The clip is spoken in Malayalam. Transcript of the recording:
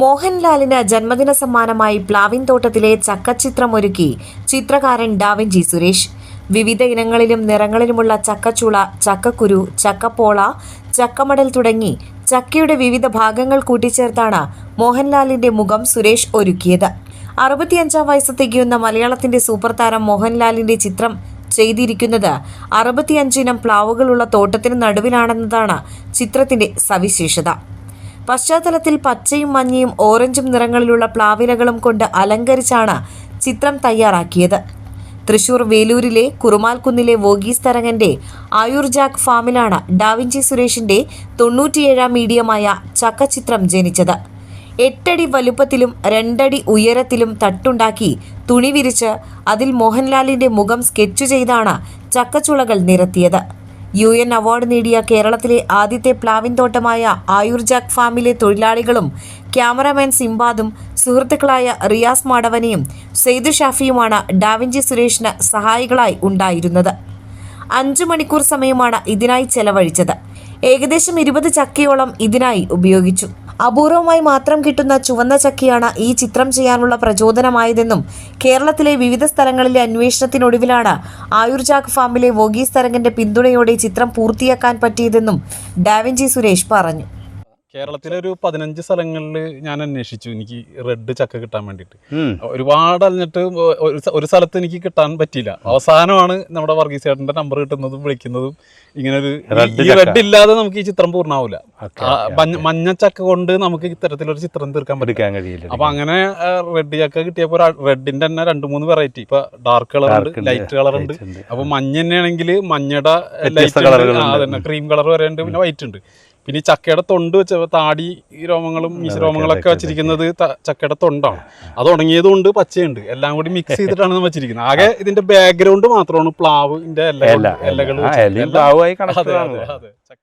മോഹൻലാലിന് ജന്മദിന സമ്മാനമായി പ്ലാവിൻ തോട്ടത്തിലെ ചക്കച്ചിത്രമൊരുക്കി ചിത്രകാരൻ ഡാവിഞ്ചി സുരേഷ്. വിവിധ ഇനങ്ങളിലും നിറങ്ങളിലുമുള്ള ചക്കച്ചുള ചക്കക്കുരു ചക്കപ്പോള ചക്കമടൽ തുടങ്ങി ചക്കയുടെ വിവിധ ഭാഗങ്ങൾ കൂട്ടിച്ചേർത്താണ് മോഹൻലാലിന്റെ മുഖം സുരേഷ് ഒരുക്കിയത്. അറുപത്തിയഞ്ചാം വയസ്സ് തികയുന്ന മലയാളത്തിന്റെ സൂപ്പർ താരം മോഹൻലാലിന്റെ ചിത്രം ചെയ്തിരിക്കുന്നത് അറുപത്തിയഞ്ചിനം പ്ലാവുകളുള്ള തോട്ടത്തിന് നടുവിലാണെന്നതാണ് ചിത്രത്തിന്റെ സവിശേഷത. പശ്ചാത്തലത്തിൽ പച്ചയും മഞ്ഞയും ഓറഞ്ചും നിറങ്ങളിലുള്ള പ്ലാവിലകളും കൊണ്ട് അലങ്കരിച്ചാണ് ചിത്രം തയ്യാറാക്കിയത്. തൃശൂർ വേലൂരിലെ കുറുമാൽക്കുന്നിലെ വോഗീസ് തരങ്ങന്റെ ആയുർജാക്ക് ഫാമിലാണ് ഡാവിഞ്ചി സുരേഷിന്റെ തൊണ്ണൂറ്റിയേഴാം മീഡിയമായ ചക്കച്ചിത്രം ജനിച്ചത്. എട്ടടി വലുപ്പത്തിലും രണ്ടടി ഉയരത്തിലും തട്ടുണ്ടാക്കി തുണി വിരിച്ച് അതിൽ മോഹൻലാലിന്റെ മുഖം സ്കെച്ചു ചെയ്താണ് ചക്കച്ചുളകൾ നിരത്തിയത്. യു എൻ അവാർഡ് നേടിയ കേരളത്തിലെ ആദ്യത്തെ പ്ലാവിൻ തോട്ടമായ ആയുർജാക് ഫാമിലെ തൊഴിലാളികളും ക്യാമറാമാൻ സിംബാദും സുഹൃത്തുക്കളായ റിയാസ് മാടവനെയും സെയ്ദു ഷാഫിയുമാണ് ഡാവിഞ്ചി സുരേഷിന് സഹായികളായി ഉണ്ടായിരുന്നത്. അഞ്ചു മണിക്കൂർ സമയമാണ് ഇതിനായി ചെലവഴിച്ചത്. ഏകദേശം ഇരുപത് ചക്കയോളം ഇതിനായി ഉപയോഗിച്ചു. അപൂർവമായി മാത്രം കിട്ടുന്ന ചുവന്ന ചക്കയാണ് ഈ ചിത്രം ചെയ്യാനുള്ള പ്രചോദനമായതെന്നും കേരളത്തിലെ വിവിധ സ്ഥലങ്ങളിലെ അന്വേഷണത്തിനൊടുവിലാണ് ആയുർജാക്ക് ഫാമിലെ വോഗീസ് തരംഗന്റെ പിന്തുണയോടെ ചിത്രം പൂർത്തിയാക്കാൻ പറ്റിയതെന്നും ഡാവിഞ്ചി സുരേഷ് പറഞ്ഞു. കേരളത്തിലെ ഒരു പതിനഞ്ച് സ്ഥലങ്ങളിൽ ഞാൻ അന്വേഷിച്ചു. എനിക്ക് റെഡ് ചക്ക കിട്ടാൻ വേണ്ടിട്ട്. ഒരുപാട് അലഞ്ഞിട്ട് ഒരു സ്ഥ- സ്ഥലത്ത് എനിക്ക് കിട്ടാൻ പറ്റിയില്ല. അവസാനമാണ് നമ്മുടെ വർഗീസ് ചേട്ടന്റെ നമ്പർ കിട്ടുന്നതും വിളിക്കുന്നതും ഇങ്ങനെ ഒരു റെഡ് ഇല്ലാതെ നമുക്ക് ഈ ചിത്രം പൂർണമാവില്ല മഞ്ഞ- ചക്ക കൊണ്ട് നമുക്ക് ഇത്തരത്തിലൊരു ചിത്രം തീർക്കാൻ പറ്റിക്കാൻ കഴിയില്ല. അപ്പൊ അങ്ങനെ റെഡ് ചക്ക കിട്ടിയപ്പോൾ റെഡിന്റെ തന്നെ രണ്ട് മൂന്ന് വെറൈറ്റി ഇപ്പൊ ഡാർക്ക് കളർ ഉണ്ട് ലൈറ്റ് കളർ ഉണ്ട്. അപ്പൊ മഞ്ഞ തന്നെയാണെങ്കിൽ മഞ്ഞയുടെ ലൈറ്റ് ക്രീം കളർ വരെ ഉണ്ട് പിന്നെ വൈറ്റ് ഉണ്ട്. പിന്നെ ഈ ചക്കയുടെ തൊണ്ട് വെച്ച താടി രോമങ്ങളും മീശരോമങ്ങളൊക്കെ വെച്ചിരിക്കുന്നത് ചക്കയുടെ തൊണ്ടാണ്. അത് ഉണങ്ങിയതുകൊണ്ട് പച്ചയുണ്ട്. എല്ലാം കൂടി മിക്സ് ചെയ്തിട്ടാണ് നമ്മൾ വെച്ചിരിക്കുന്നത്. ആകെ ഇതിന്റെ ബാക്ക്ഗ്രൗണ്ട് മാത്രമാണ് പ്ലാവിന്റെ എല്ലാ ഇലകൾ പ്ലാവുമായി അതെ. ചക്ക